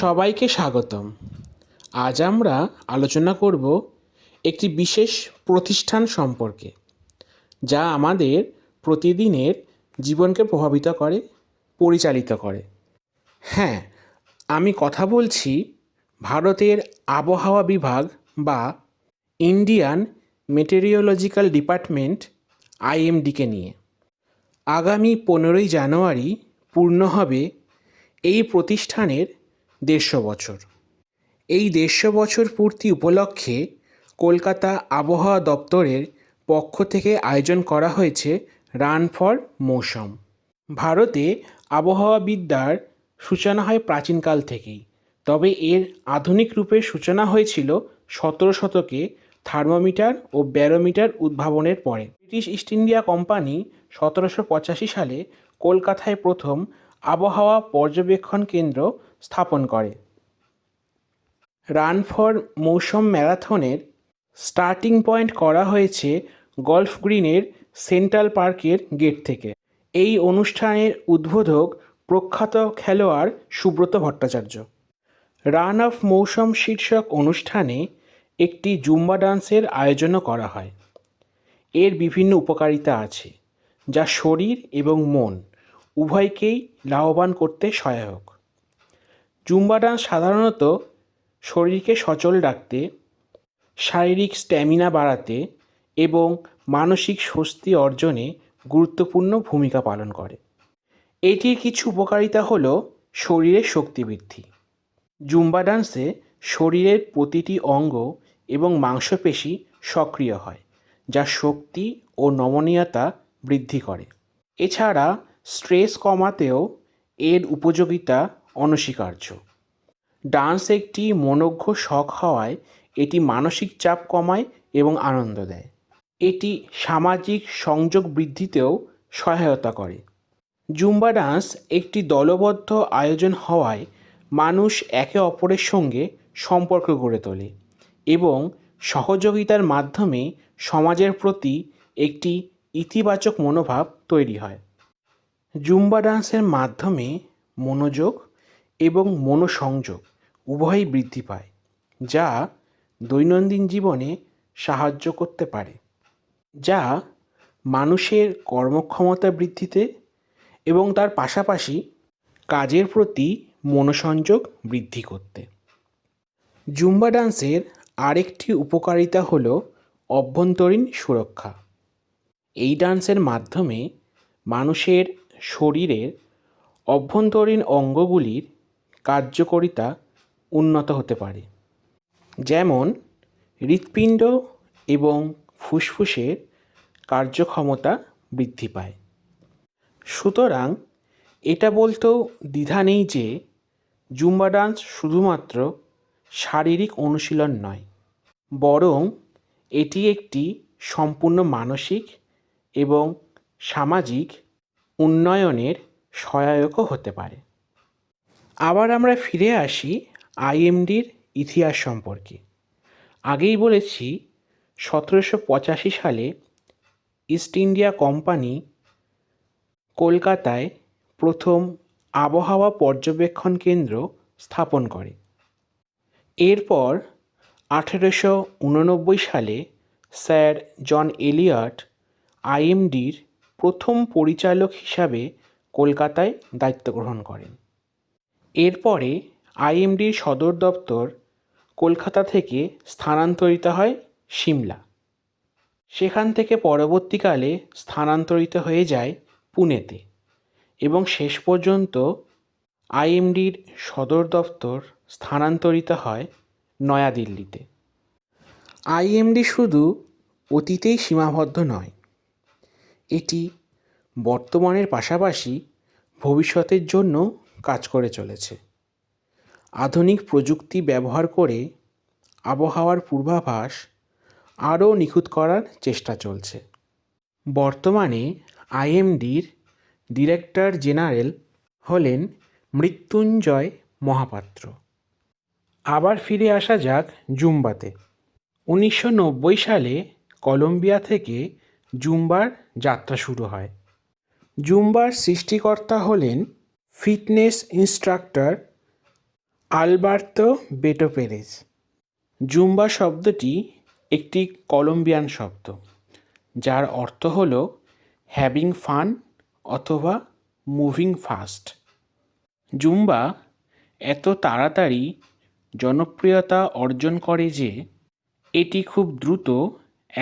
সবাইকে স্বাগতম। আজ আমরা আলোচনা করব একটি বিশেষ প্রতিষ্ঠান সম্পর্কে, যা আমাদের প্রতিদিনের জীবনকে প্রভাবিত করে, পরিচালিত করে। হ্যাঁ আমি কথা বলছি ভারতের আবহাওয়া বিভাগ বা ইন্ডিয়ান মেটেরিওলজিক্যাল ডিপার্টমেন্ট আইএমডিকে নিয়ে। আগামী পনেরোই জানুয়ারি পূর্ণ হবে এই প্রতিষ্ঠানের দেড়শো বছর। এই দেড়শো বছর পূর্তি উপলক্ষে কলকাতা আবহাওয়া দপ্তরের পক্ষ থেকে আয়োজন করা হয়েছে রান ফর মৌসম। ভারতে আবহাওয়াবিদ্যার সূচনা হয় প্রাচীনকাল থেকেই। তবে এর আধুনিক রূপের সূচনা হয়েছিল সতেরো শতকে থার্মোমিটার ও ব্যারোমিটার উদ্ভাবনের পরে। ব্রিটিশ ইস্ট ইন্ডিয়া কোম্পানি সতেরোশো পঁচাশি সালে কলকাতায় প্রথম আবহাওয়া পর্যবেক্ষণ কেন্দ্র স্থাপন করে। রান ফর মৌসুম ম্যারাথনের স্টার্টিং পয়েন্ট করা হয়েছে গল্ফ গ্রিনের সেন্ট্রাল পার্কের গেট থেকে। এই অনুষ্ঠানের উদ্বোধক প্রখ্যাত খেলোয়াড় সুব্রত ভট্টাচার্য। রান অফ মৌসুম শীর্ষক অনুষ্ঠানে একটি জুম্বা ডান্সের আয়োজনও করা হয়। এর বিভিন্ন উপকারিতা আছে, যা শরীর এবং মন। উভয়কেই লাভবান করতে সহায়ক। জুম্বা ডান্স সাধারণত শরীরকে সচল রাখতে, শারীরিক স্ট্যামিনা বাড়াতে এবং মানসিক স্বস্তি অর্জনে গুরুত্বপূর্ণ ভূমিকা পালন করে। এটির কিছু উপকারিতা হলো শরীরের শক্তি বৃদ্ধি। জুম্বা ডান্সে শরীরের প্রতিটি অঙ্গ এবং মাংসপেশি সক্রিয় হয়, যা শক্তি ও নমনীয়তা বৃদ্ধি করে। এছাড়া স্ট্রেস কমাতেও এর উপযোগিতা অনস্বীকার্য। ডান্স একটি মনোজ্ঞ শখ হওয়ায় এটি মানসিক চাপ কমায় এবং আনন্দ দেয়। এটি সামাজিক সংযোগ বৃদ্ধিতেও সহায়তা করে। জুম্বা ডান্স একটি দলবদ্ধ আয়োজন হওয়ায় মানুষ একে অপরের সঙ্গে সম্পর্ক গড়ে তোলে এবং সহযোগিতার মাধ্যমে সমাজের প্রতি একটি ইতিবাচক মনোভাব তৈরি হয়। জুম্বা ডান্সের মাধ্যমে মনোযোগ এবং মনোসংযোগ উভয়ই বৃদ্ধি পায়, যা দৈনন্দিন জীবনে সাহায্য করতে পারে, যা মানুষের কর্মক্ষমতা বৃদ্ধিতে এবং তার পাশাপাশি কাজের প্রতি মনোসংযোগ বৃদ্ধি করতে। জুম্বা ডান্সের আরেকটি উপকারিতা হল অভ্যন্তরীণ সুরক্ষা। এই ডান্সের মাধ্যমে মানুষের শরীরের অভ্যন্তরীণ অঙ্গগুলির কার্যকারিতা উন্নত হতে পারে। যেমন, হৃৎপিণ্ড এবং ফুসফুসের কার্যক্ষমতা বৃদ্ধি পায়। সুতরাং, এটা বলতেও দ্বিধা নেই যে জুম্বা ডান্স শুধুমাত্র শারীরিক অনুশীলন নয়, বরং এটি একটি সম্পূর্ণ মানসিক এবং সামাজিক উন্নয়নের সহায়কও হতে পারে। আবার আমরা ফিরে আসি আইএমডির ইতিহাস সম্পর্কে। আগেই বলেছি, সতেরোশো পঁচাশি সালে ইস্ট ইন্ডিয়া কোম্পানি কলকাতায় প্রথম আবহাওয়া পর্যবেক্ষণ কেন্দ্র স্থাপন করে। এরপর আঠেরোশো উননব্বই সালে স্যার জন এলিয়ট আইএমডির প্রথম পরিচালক হিসাবে কলকাতায় দায়িত্ব গ্রহণ করেন। এরপরে আইএমডির সদর দপ্তর কলকাতা থেকে স্থানান্তরিত হয় সিমলা। সেখান থেকে পরবর্তীকালে স্থানান্তরিত হয়ে যায় পুনেতে এবং শেষ পর্যন্ত আইএমডির সদর দপ্তর স্থানান্তরিত হয় নয়াদিল্লিতে। আইএমডি শুধু অতীতেই সীমাবদ্ধ নয় এটি বর্তমানের পাশাপাশি ভবিষ্যতের জন্য কাজ করে চলেছে। আধুনিক প্রযুক্তি ব্যবহার করে আবহাওয়ার পূর্বাভাস আরও নিখুঁত করার চেষ্টা চলছে। বর্তমানে আইএমডির ডিরেক্টর জেনারেল হলেন মৃত্যুঞ্জয় মহাপাত্র। আবার ফিরে আসা যাক জুম্বাতে। উনিশশো নব্বই সালে কলম্বিয়া থেকে জুম্বার যাত্রা শুরু হয়। জুম্বার সৃষ্টিকর্তা হলেন fitness instructor Alberto Beto Perez. Zumba শব্দটি একটি কলম্বিয়ান শব্দ, যার অর্থ হল হ্যাভিং ফান অথবা মুভিং ফাস্ট জুম্বা এত তাড়াতাড়ি জনপ্রিয়তা অর্জন করে যে এটি খুব দ্রুত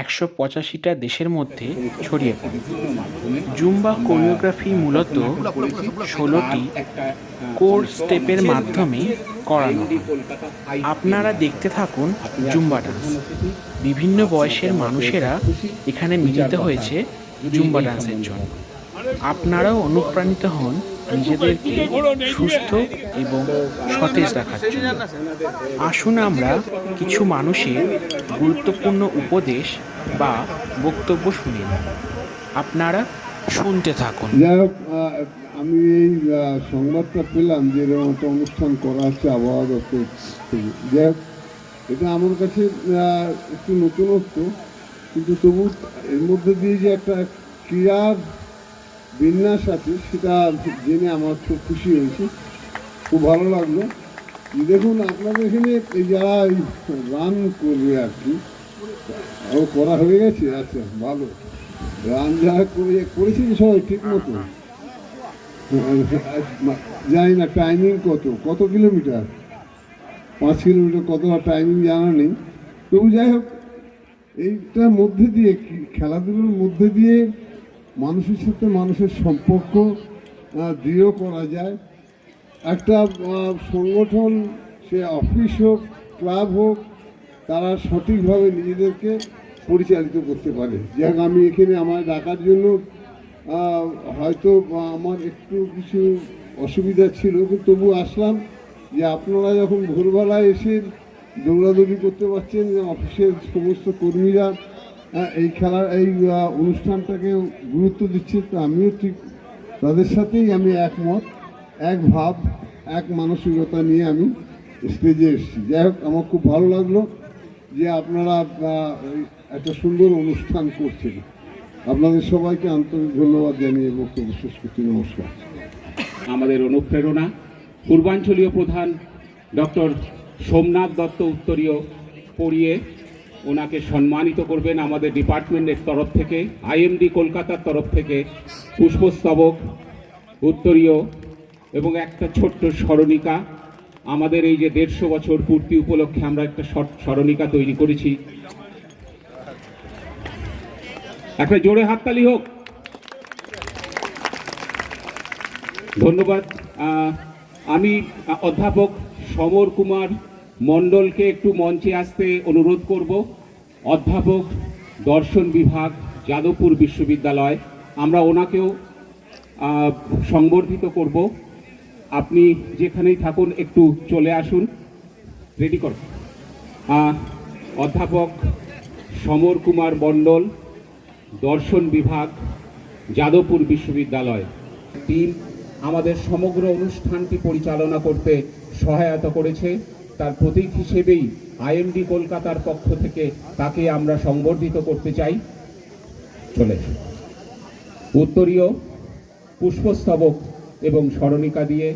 একশো পঁচাশিটা দেশের মধ্যে ছড়িয়ে পড়ে। জুম্বা কোরিওগ্রাফি মূলত ষোলোটি কোর স্টেপের মাধ্যমে করানো আপনারা দেখতে থাকুন জুম্বা ডান্স। বিভিন্ন বয়সের মানুষেরা এখানে মিলিত হয়েছে জুম্বা ডান্সের জন্য। আপনারাও অনুপ্রাণিত হন নিজেদেরকে সুস্থ এবং সতেজ রাখার জন্য। আসুন আমরা কিছু মানুষের গুরুত্বপূর্ণ উপদেশ বা বক্তব্য শুনি আপনারা শুনতে থাকুন। যাই হোক আমি এই সংবাদটা পেলাম যে এরকম একটা অনুষ্ঠান করা হচ্ছে আবহাওয়া দপ্তর থেকে। যাই হোক, এটা আমার কাছে একটু নতুনত্ব, কিন্তু তবু এর মধ্যে দিয়ে যে একটা ক্রীড়ার বিন্যাস আছে, সেটা জেনে আমার খুব খুশি হয়েছে। খুব ভালো লাগল। দেখুন, আপনাদের এখানে এই যারা রান করবে আর কি, ও করা হয়ে গেছে? আচ্ছা ভালো। রান যারা করে, করেছে সবাই ঠিক মতো? জানি না টাইমিং কত? কত কিলোমিটার পাঁচ কিলোমিটার কত? টাইমিং জানা নেই। তবু যাই হোক, এইটার মধ্যে দিয়ে, খেলাধুলোর মধ্যে দিয়ে মানুষের সাথে মানুষের সম্পর্ক দৃঢ় করা যায়। একটা সংগঠন, সে অফিস হোক, ক্লাব হোক, তারা সঠিকভাবে নিজেদেরকে পরিচালিত করতে পারে। যাক, আমি এখানে আমার ডাকার জন্য হয়তো আমার একটু কিছু অসুবিধা ছিল কিন্তু তবু আসলাম যে আপনারা যখন ভোরবেলায় এসে দৌড়াদৌড়ি করতে পারছেন, অফিসের সমস্ত কর্মীরা এই খেলার, এই অনুষ্ঠানটাকে গুরুত্ব দিচ্ছে, তো আমিও ঠিক তাদের সাথেই আমি একমত, এক ভাব, এক মানসিকতা নিয়ে আমি স্টেজে এসেছি। যাই হোক, আমার খুব ভালো লাগল যে আপনারা একটা সুন্দর অনুষ্ঠান করছেন। আপনাদের সবাইকে আন্তরিক ধন্যবাদ জানিয়ে বক্তব্য শেষ করছি। নমস্কার। আমাদের অনুপ্রেরণা, পূর্বাঞ্চলীয় প্রধান ডক্টর সোমনাথ দত্ত উত্তরীয় পড়িয়ে ওনাকে সম্মানিত করবেন আমাদের ডিপার্টমেন্টের তরফ থেকে, আইএমডি কলকাতার তরফ থেকে পুষ্পস্তবক, উত্তরীয় এবং একটা ছোট্ট স্মরণিকা। আমাদের এই যে দেড়শো বছর পূর্তি উপলক্ষে আমরা একটা স্মর- স্মরণিকা তৈরি করেছি। একটা জোরে হাততালি হোক। ধন্যবাদ। আমি অধ্যাপক সমর কুমার মণ্ডলকে একটু মঞ্চে আসতে অনুরোধ করব। অধ্যাপক, দর্শন বিভাগ, যাদবপুর বিশ্ববিদ্যালয়, আমরা ওনাকেও সংবর্ধিত করব। আপনি যেখানেই থাকুন, একটু চলে আসুন। রেডি কর। অধ্যাপক সমর কুমার মণ্ডল, দর্শন বিভাগ, যাদবপুর বিশ্ববিদ্যালয়। টিম আমাদের সমগ্র অনুষ্ঠানটি পরিচালনা করতে সহায়তা করেছে। তার প্রতীক হিসেবেই আইএমডি কলকাতার পক্ষ থেকে তাকে আমরা সংবর্ধিত করতে চাই। চলে উত্তরীয় পুষ্পস্তবক এবং স্মরণিকা দিয়ে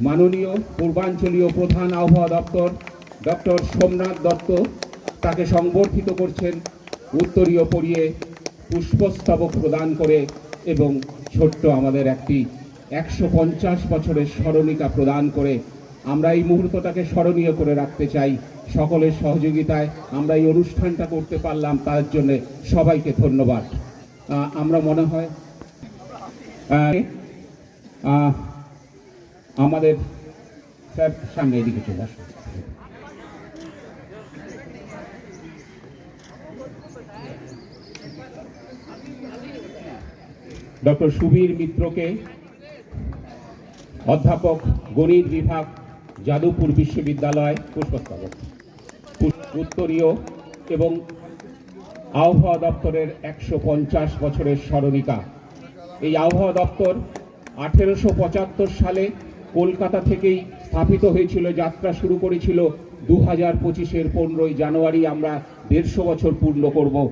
মাননীয় পূর্বাঞ্চলীয় প্রধান আবহাওয়া দপ্তর ডক্টর সোমনাথ দত্ত তাকে সংবর্ধিত করছেন উত্তরীয় পরিয়ে পুষ্পস্তবক প্রদান করে এবং ছোট্ট আমাদের একটি একশো পঞ্চাশ বছরের স্মরণিকা প্রদান করে আমরা এই মুহূর্তটাকে স্মরণীয় করে রাখতে চাই। সকলের সহযোগিতায় আমরা এই অনুষ্ঠানটা করতে পারলাম, তার জন্য সবাইকে ধন্যবাদ। আমরা মনে হয় আমাদের স্যার সামনে এদিকে চলে আসুন। ডক্টর সুবীর মিত্রকে অধ্যাপক গণিত বিভাগ যাদবপুর বিশ্ববিদ্যালয়, পুষ্পস্তবক। উত্তরীয় এবং আবহাওয়া দপ্তরের একশো পঞ্চাশ বছরের স্মরণিকা। এই আবহাওয়া দপ্তর আঠেরোশো পঁচাত্তর সালে কলকাতা থেকেই স্থাপিত হয়েছিল। যাত্রা শুরু করেছিল দু হাজার পঁচিশের পনেরোই জানুয়ারি। আমরা দেড়শো বছর পূর্ণ করব।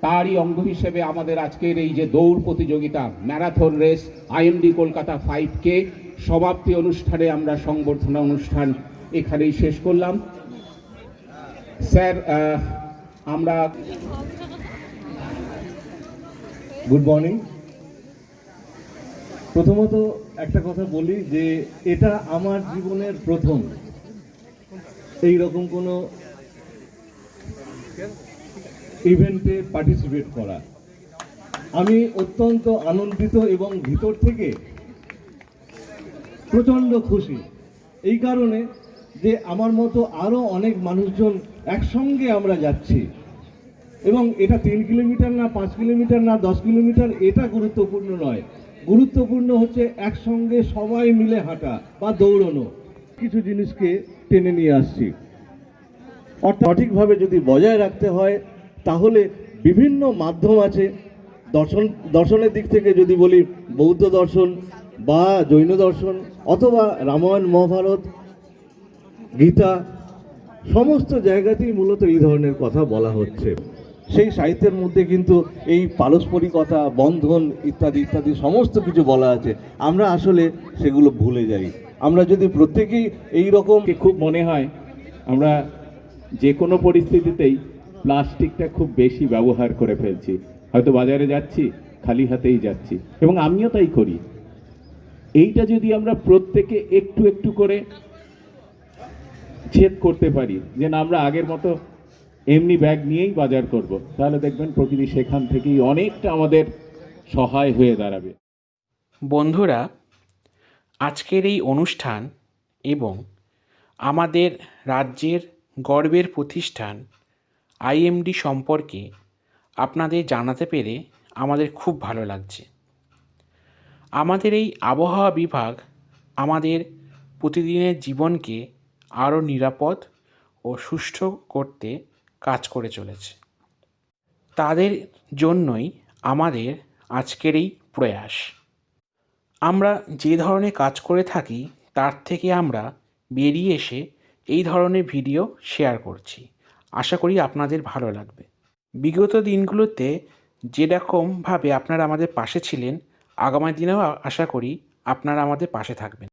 তারই অঙ্গ হিসেবে আমাদের আজকের এই যে দৌড় প্রতিযোগিতা, marathon race, IMD Kolkata five K সমাপ্তি অনুষ্ঠানে আমরা সংবর্ধনা অনুষ্ঠান এখানেই শেষ করলাম। স্যার আমরা গুড মর্নিং প্রথমত একটা কথা বলি যে এটা আমার জীবনের প্রথম। এই রকম কোনো ইভেন্টে পার্টিসিপেট করা। আমি অত্যন্ত আনন্দিত এবং ভিতর থেকে প্রচণ্ড খুশি। এই কারণে যে আমার মতো আরও অনেক মানুষজন একসঙ্গে আমরা যাচ্ছি। এবং এটা তিন কিলোমিটার না পাঁচ কিলোমিটার না দশ কিলোমিটার, এটা গুরুত্বপূর্ণ নয়। গুরুত্বপূর্ণ হচ্ছে একসঙ্গে সবাই মিলে হাঁটা বা দৌড়নো। কিছু জিনিসকে টেনে নিয়ে আসছি। অর্থাৎ সঠিকভাবে যদি বজায় রাখতে হয়, তাহলে বিভিন্ন মাধ্যম আছে। দর্শন, দর্শনের দিক থেকে যদি বলি, বৌদ্ধ দর্শন বা জৈন দর্শন অথবা রামায়ণ, মহাভারত, গীতা, সমস্ত জায়গাতেই মূলত এই ধরনের কথা বলা হচ্ছে। সেই সাহিত্যের মধ্যে কিন্তু এই পারস্পরিকতা, বন্ধন ইত্যাদি ইত্যাদি সমস্ত কিছু বলা আছে। আমরা আসলে সেগুলো ভুলে যাই। আমরা যদি প্রত্যেকেই এই রকম খুব মনে হয়, আমরা যে কোনো পরিস্থিতিতেই প্লাস্টিকটা খুব বেশি ব্যবহার করে ফেলছি। হয়তো বাজারে যাচ্ছি, খালি হাতেই যাচ্ছি। এবং আমিও তাই করি। এইটা যদি আমরা প্রত্যেকে একটু একটু করে ছেদ করতে পারি, যে না, আমরা আগের মতো এমনি ব্যাগ নিয়েই বাজার করব, তাহলে দেখবেন প্রকৃতি সেখান থেকেই অনেকটা আমাদের সহায় হয়ে দাঁড়াবে। বন্ধুরা, আজকের এই অনুষ্ঠান এবং আমাদের রাজ্যের গর্বের প্রতিষ্ঠান আইএমডি সম্পর্কে আপনাদের জানাতে পেরে আমাদের খুব ভালো লাগছে। আমাদের এই আবহাওয়া বিভাগ আমাদের প্রতিদিনের জীবনকে আরও নিরাপদ ও সুষ্ঠু করতে কাজ করে চলেছে। তাদের জন্যই আমাদের আজকের এই প্রয়াস। আমরা যে ধরনের কাজ করে থাকি, তার থেকে আমরা বেরিয়ে এসে এই ধরনের ভিডিও শেয়ার করছি। আশা করি আপনাদের ভালো লাগবে। বিগত দিনগুলোতে যেরকমভাবে আপনারা আমাদের পাশে ছিলেন আগামী দিনেও আশা করি আপনারা আমাদের পাশে থাকবেন।